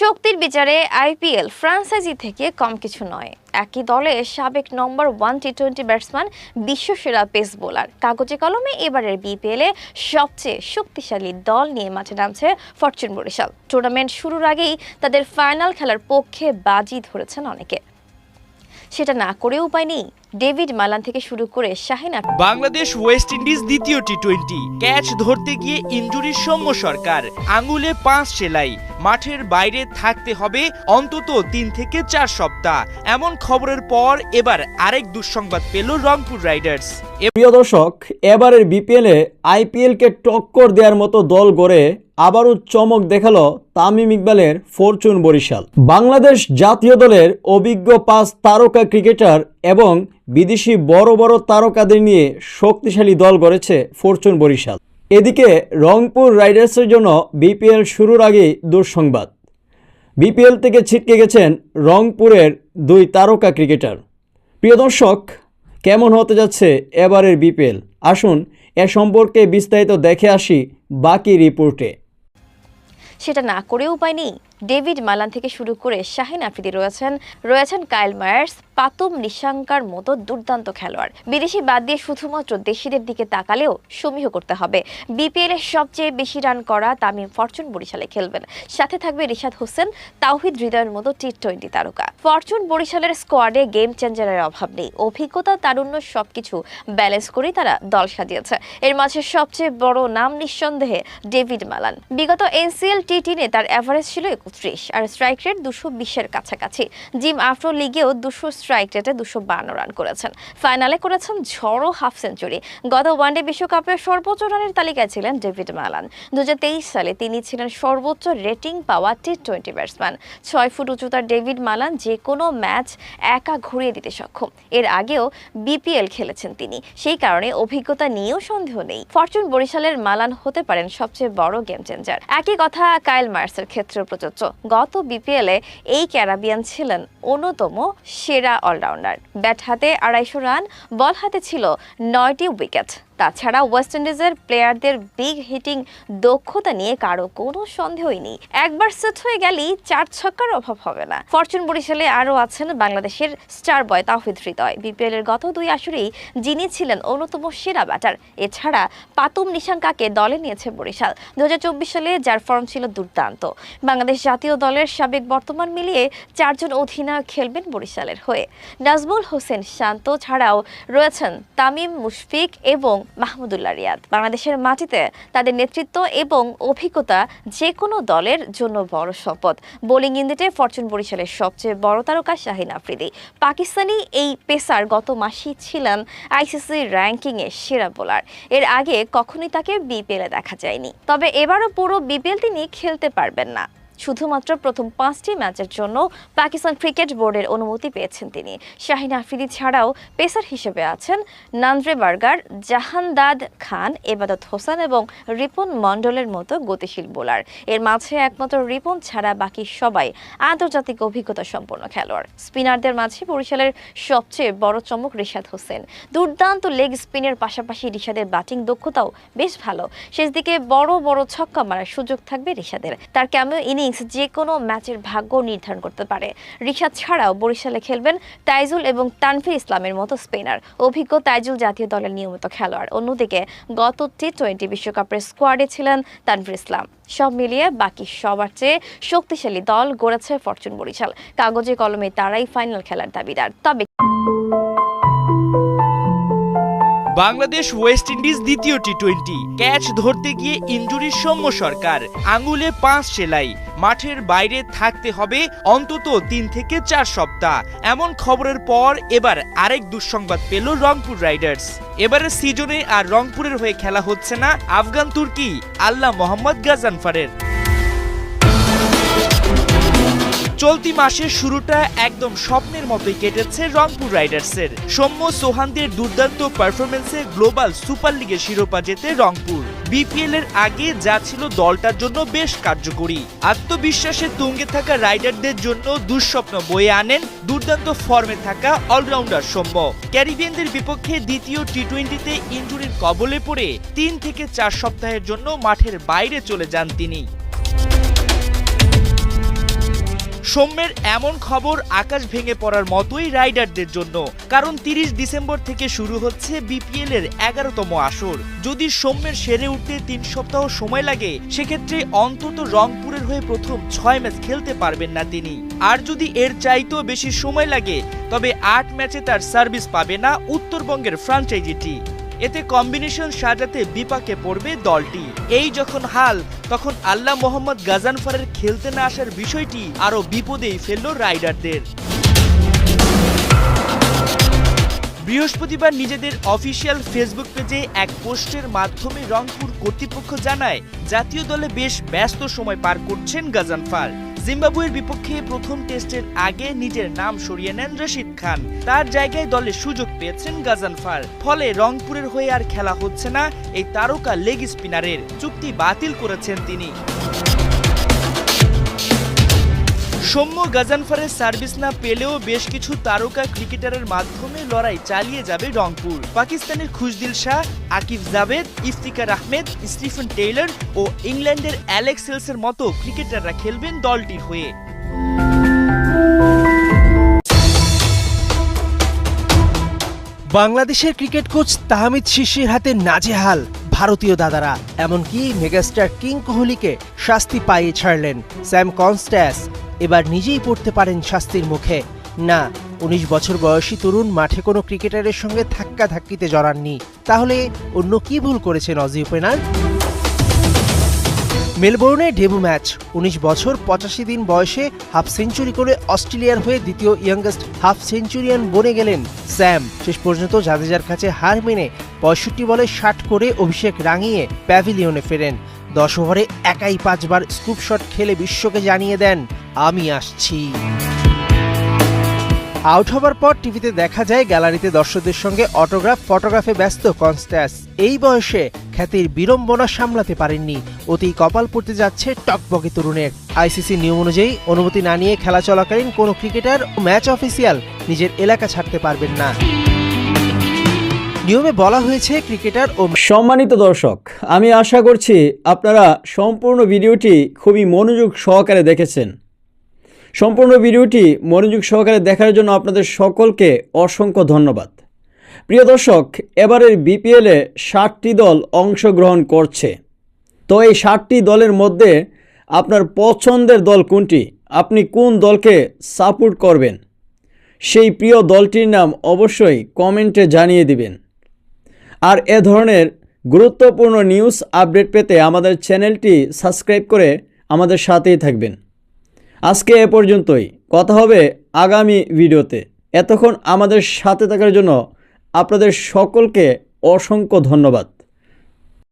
শক্তির বিচারে IPL franchise থেকে কম কিছু নয়। একই দলে সাবেক number one T twenty batsman, বিশ্বসেরা pace bowler. কাগজে কলমে এবারের বিপিএলে সবচেয়ে শক্তিশালী দল নিয়ে মাঠে নামছে ফরচুন বরিশাল। টুর্নামেন্ট শুরুর আগেই তাদের ফাইনাল খেলার পক্ষে বাজি ধরেছেন অনেকে। সেটা না করে উপায় নেই। ডেভিড মালান থেকে শুরু করে শাহিন বাংলাদেশ ওয়েস্ট ইন্ডিজ দ্বিতীয় টি টোয়েন্টি ক্যাচ ধরতে গিয়ে ইঞ্জুরির সৌম্য সরকার। আঙুলে পাঁচ সেলাই মাঠের বাইরে থাকতে হবে অন্তত তিন থেকে চার সপ্তাহ। এমন খবরের পর এবার আরেক দুঃসংবাদ পেল রংপুর রাইডার্স। প্রিয় দর্শক এবারের বিপিএলে আইপিএলকে টক্কর দেওয়ার মতো দল গড়ে আবারও চমক দেখাল তামিম ইকবালের ফরচুন বরিশাল। বাংলাদেশ জাতীয় দলের অভিজ্ঞ পাঁচ তারকা ক্রিকেটার এবং বিদেশি বড় বড় তারকাদের নিয়ে শক্তিশালী দল গড়েছে ফরচুন বরিশাল। এদিকে রংপুর রাইডার্সের জন্য বিপিএল শুরুর আগেই দুঃসংবাদ। বিপিএল থেকে ছিটকে গেছেন রংপুরের দুই তারকা ক্রিকেটার। প্রিয় দর্শক, কেমন হতে যাচ্ছে এবারের বিপিএল? আসুন এ সম্পর্কে বিস্তারিত দেখে আসি বাকি রিপোর্টে। সেটা না করে উপায় নেই ডেভিড মালান থেকে শুরু করে শাহিন আফ্রিদি রয়েছেন রয়েছেন কাইল মায়ার্স, পাতুম নিশাঙ্কার মতো দুর্দান্ত খেলোয়াড়। বিদেশি বাদ দিয়ে শুধুমাত্র দেশিদের দিকে তাকালেও সমীহ করতে হবে। বিপিএল এর সবচেয়ে বেশি রান করা তামিম ফরচুন বরিশালে খেলবেন। সাথে থাকবে রিশাদ হোসেন, তাওহিদ হৃদয়ের মতো টি টোয়েন্টি তারকা। ফরচুন বরিশালের স্কোয়াডে গেম চেঞ্জারের অভাব নেই। অভিজ্ঞতা, তারুণ্য সবকিছু ব্যালেন্স করেই তারা দল সাজিয়েছে। এর মাঝে সবচেয়ে বড় নাম নিঃসন্দেহে ডেভিড মালান। বিগত এনসিএল টি টিনে তার অ্যাভারেজ ছিল একত্রিশ আর স্ট্রাইক রেট দুশো বিশের কাছাকাছি। জিম আফ্রো লিগেও দুশো স্ট্রাইক রেটে দুশো বান্ন রান করেছেন। ফাইনালে করেছেন ঝড়ো হাফ সেঞ্চুরি গত ওয়ানডে বিশ্বকাপের সর্বোচ্চ রানের তালিকায় ছিলেন ডেভিড মালান। দু সালে তিনি ছিলেন সর্বোচ্চ রেটিং পাওয়া টি টোয়েন্টি ব্যাটসম্যান ছয় ফুট উচ্চতার ডেভিড মালান যে কোনো ম্যাচ একা ঘুরিয়ে দিতে সক্ষম। এর আগেও বিপিএল খেলেছেন তিনি। সেই কারণে অভিজ্ঞতা নিয়েও সন্দেহ নেই। ফরচুন বরিশালের মালান হতে পারেন সবচেয়ে বড় গেম চেঞ্জার একই কথা কাইল মার্সের ক্ষেত্রেও প্রযোজ্য। গত বিপিএলে এই ক্যারাবিয়ান ছিলেন অন্যতম সেরা অলরাউন্ডার। ব্যাট হাতে আড়াইশো রান, বল হাতে ছিল নয়টি উইকেট। তাছাড়া ওয়েস্ট ইন্ডিজের প্লেয়ারদের বিগ হিটিং দক্ষতা নিয়ে কারও কোনো সন্দেহই নেই। একবার সেট হয়ে গেলেই চার ছক্কার অভাব হবে না। ফরচুন বরিশালে আরও আছেন বাংলাদেশের স্টার বয় তাহিদ হৃদয়। বিপিএল এর গত দুই আসরেই যিনি ছিলেন অন্যতম সেরা ব্যাটার এছাড়া পাতুম নিশাঙ্কাকে দলে নিয়েছে বরিশাল। দুই হাজার চব্বিশ সালে যার ফর্ম ছিল দুর্দান্ত। বাংলাদেশ জাতীয় দলের সাবেক বর্তমান মিলিয়ে চারজন অধিনায়ক খেলবেন বরিশালের হয়ে। নাজমুল হোসেন শান্ত ছাড়াও রয়েছেন তামিম মুশফিক এবং মাহমুদুল্লাহ রিয়াদ। বাংলাদেশের মাটিতে তাদের নেতৃত্ব এবং অভিজ্ঞতা যে কোনো দলের জন্য বড় সম্পদ। বোলিং ইউনিটে ফরচুন বরিশালের সবচেয়ে বড় তারকা শাহিন আফ্রিদি। পাকিস্তানি এই পেসার গত মাসেই ছিলেন আইসিসি র্যাঙ্কিংয়ে সেরা বোলার। এর আগে কখনোই তাকে বিপিএলে দেখা যায়নি। তবে এবারও পুরো বিপিএল তিনি খেলতে পারবেন না। শুধুমাত্র প্রথম পাঁচটি ম্যাচের জন্য পাকিস্তান ক্রিকেট বোর্ডের অনুমতি পেয়েছেন তিনি। শাহিন আফ্রিদি ছাড়াও পেসার হিসেবে আছেন নান্দ্রে বার্গার, জাহানদাদ খান, এবাদত হোসেন এবং রিপন মন্ডলের মতো গতিশীল বোলার। এর মাঝে একমাত্র রিপন ছাড়া বাকি সবাই আন্তর্জাতিক অভিজ্ঞতা সম্পন্ন খেলোয়াড়। স্পিনারদের মাঝে বরিশালের সবচেয়ে বড় চমক রিশাদ হোসেন। দুর্দান্ত লেগ স্পিনের পাশাপাশি রিশাদের ব্যাটিং দক্ষতাও বেশ ভালো। শেষ দিকে বড় বড় ছক্কা মারার সুযোগ থাকবে রিশাদের। তার ক্যামিও ইনিংস যে কোনো ম্যাচের ভাগ্য নির্ধারণ করতে পারে। রিশাদ ছাড়াও বরিশালে খেলবেন তাইজুল এবং তানফির ইসলামের মতো স্পিনার। অভিজ্ঞ তাইজুল জাতীয় দলের নিয়মিত খেলোয়াড়। অন্যদিকে গত টি টোয়েন্টি বিশ্বকাপের স্কোয়াডে ছিলেন তানফির ইসলাম। সব মিলিয়ে বাকি সবার চেয়ে শক্তিশালী দল গড়েছে ফরচুন বরিশাল। কাগজে কলমে তারাই ফাইনাল খেলার দাবিদার। তবে বাংলাদেশ ওয়েস্ট ইন্ডিজ দ্বিতীয় টি টোয়েন্টি ক্যাচ ধরতে গিয়ে ইঞ্জুরির সৌম্য সরকার। আঙুলে পাঁচ সেলাই। মাঠের বাইরে থাকতে হবে অন্তত তিন থেকে চার সপ্তাহ। এমন খবরের পর এবার আরেক দুঃসংবাদ পেল রংপুর রাইডার্স। এবারের সিজনে আর রংপুরের হয়ে খেলা হচ্ছে না আফগান তুর্কি, আল্লাহ মোহাম্মদ গাজানফারের। চলতি মাসের শুরুটা একদম স্বপ্নের মতোই কেটেছে রংপুর রাইডার্সের। সৌম্য সোহানদের দুর্দান্ত পারফরমেন্সে গ্লোবাল সুপার লিগের শিরোপা জেতে রংপুর। বিপিএল এর আগে যা ছিল দলটার জন্য বেশ কার্যকরী। আত্মবিশ্বাসে তুঙ্গে থাকা রাইডারদের জন্য দুঃস্বপ্ন বয়ে আনেন দুর্দান্ত ফর্মে থাকা অলরাউন্ডার সৌম্য। ক্যারিবিয়ানদের বিপক্ষে দ্বিতীয় টি টোয়েন্টিতে ইঞ্জুরির কবলে পড়ে তিন থেকে চার সপ্তাহের জন্য মাঠের বাইরে চলে যান তিনি। সৌম্যের এমন খবর আকাশ ভেঙে পড়ার মতোই রাইডারদের জন্য। কারণ তিরিশ ডিসেম্বর থেকে শুরু হচ্ছে বিপিএল এর এগারোতম আসর। যদি সৌম্যের সেরে উঠতে তিন সপ্তাহ সময় লাগে, সেক্ষেত্রে অন্তত রংপুরের হয়ে প্রথম ছয় ম্যাচ খেলতে পারবেন না তিনি। আর যদি এর চাইতেও বেশি সময় লাগে, তবে আট ম্যাচে তার সার্ভিস পাবে না উত্তরবঙ্গের ফ্রাঞ্চাইজিটি। এতে কম্বিনেশন সাজাতে বিপাকে পড়বে দলটি। এই যখন হাল, তখন আল্লাহ মোহাম্মদ গাজানফারের খেলতে না আসার বিষয়টি আরও বিপদেই ফেলল রাইডারদের। বৃহস্পতিবার নিজেদের অফিসিয়াল ফেসবুক পেজে এক পোস্টের মাধ্যমে রংপুর কর্তৃপক্ষ জানায়, জাতীয় দলে বেশ ব্যস্ত সময় পার করছেন গাজানফার। জিম্বাবুয়ের বিপক্ষে প্রথম টেস্টের আগে নিজের নাম সরিয়ে নেন রশিদ খান। তার জায়গায় দলে সুযোগ পেয়েছেন গাজানফার ফলে রংপুরের হয়ে আর খেলা হচ্ছে না, এই তারকা লেগ স্পিনারের। চুক্তি বাতিল করেছেন তিনি। সৌম্য গাজানফারের সার্ভিস না পেলেও বেশ কিছু তারকা ক্রিকেটারের মাধ্যমে লড়াই চালিয়ে যাবে রংপুর। পাকিস্তানের খুশদিল শাহ, আকিব জাভেদ, ইফতিকার আহমেদ, স্টিফেন টেইলর ও ইংল্যান্ডের অ্যালেক্স হেলসের মতো ক্রিকেটাররা খেলবেন দলটির হয়ে। বাংলাদেশের ক্রিকেট কোচ তাহমিদ শিশির হাতে নাজেহাল ভারতীয় দাদারা, এমনকি মেগাস্টার কিং কোহলিকে শাস্তি পাইয়ে ছাড়লেন স্যাম কনস্ট্যাস। এবার নিজেই পড়তে পারেন শাস্তির মুখে। না, উনিশ বছর বয়সী তরুণ মাঠে কোনো ক্রিকেটারের সঙ্গে ধাক্কা ধাক্কিতে জড়াননি। তাহলে অন্য কি ভুল করেছেন অজি ওপেনার মেলবোর্নে ডেবু ম্যাচ। উনিশ বছর পঁচাশি দিন বয়সে হাফ সেঞ্চুরি করে অস্ট্রেলিয়ার হয়ে দ্বিতীয় ইয়াংগেস্ট হাফ সেঞ্চুরিয়ান বনে গেলেন স্যাম। শেষ পর্যন্ত জাদেজার কাছে হার মেনে পঁয়ষট্টি বলে ষাট করে অভিষেক রাঙিয়ে প্যাভিলিয়নে ফেরেন। দশ ওভারে একাই পাঁচবার স্কুপ শট খেলে বিশ্বকে জানিয়ে দেন আমি আসছি। আউট হবার পর টিভিতে দেখা যায় গ্যালারিতে দর্শকদের সঙ্গে অটোগ্রাফ, ফটোগ্রাফে ব্যস্ত কনস্ট্যাস এই বয়সে খ্যাতির বিড়ম্বনা সামলাতে পারেননি। অতি কপাল পড়তে যাচ্ছে টকবকে তরুণের। আইসিসি নিয়ম অনুযায়ী অনুমতি না নিয়ে খেলা চলাকালীন কোনো ক্রিকেটার ও ম্যাচ অফিসিয়াল নিজের এলাকা ছাড়তে পারবেন না। নিয়মে বলা হয়েছে ক্রিকেটার ও সম্মানিত দর্শক, আমি আশা করছি আপনারা সম্পূর্ণ ভিডিওটি খুবই মনোযোগ সহকারে দেখেছেন। সম্পূর্ণ ভিডিওটি মনোযোগ সহকারে দেখার জন্য আপনাদের সকলকে অসংখ্য ধন্যবাদ। প্রিয় দর্শক, এবারের বিপিএলে ষাটটি দল অংশগ্রহণ করছে। তো এই ষাটটি দলের মধ্যে আপনার পছন্দের দল কোনটি? আপনি কোন দলকে সাপোর্ট করবেন? সেই প্রিয় দলটির নাম অবশ্যই কমেন্টে জানিয়ে দিবেন। আর এ ধরনের গুরুত্বপূর্ণ নিউজ আপডেট পেতে আমাদের চ্যানেলটি সাবস্ক্রাইব করে আমাদের সাথেই থাকবেন। আজকে এ পর্যন্তই। কথা হবে আগামী ভিডিওতে। এতক্ষণ আমাদের সাথে থাকার জন্য আপনাদের সকলকে অসংখ্য ধন্যবাদ।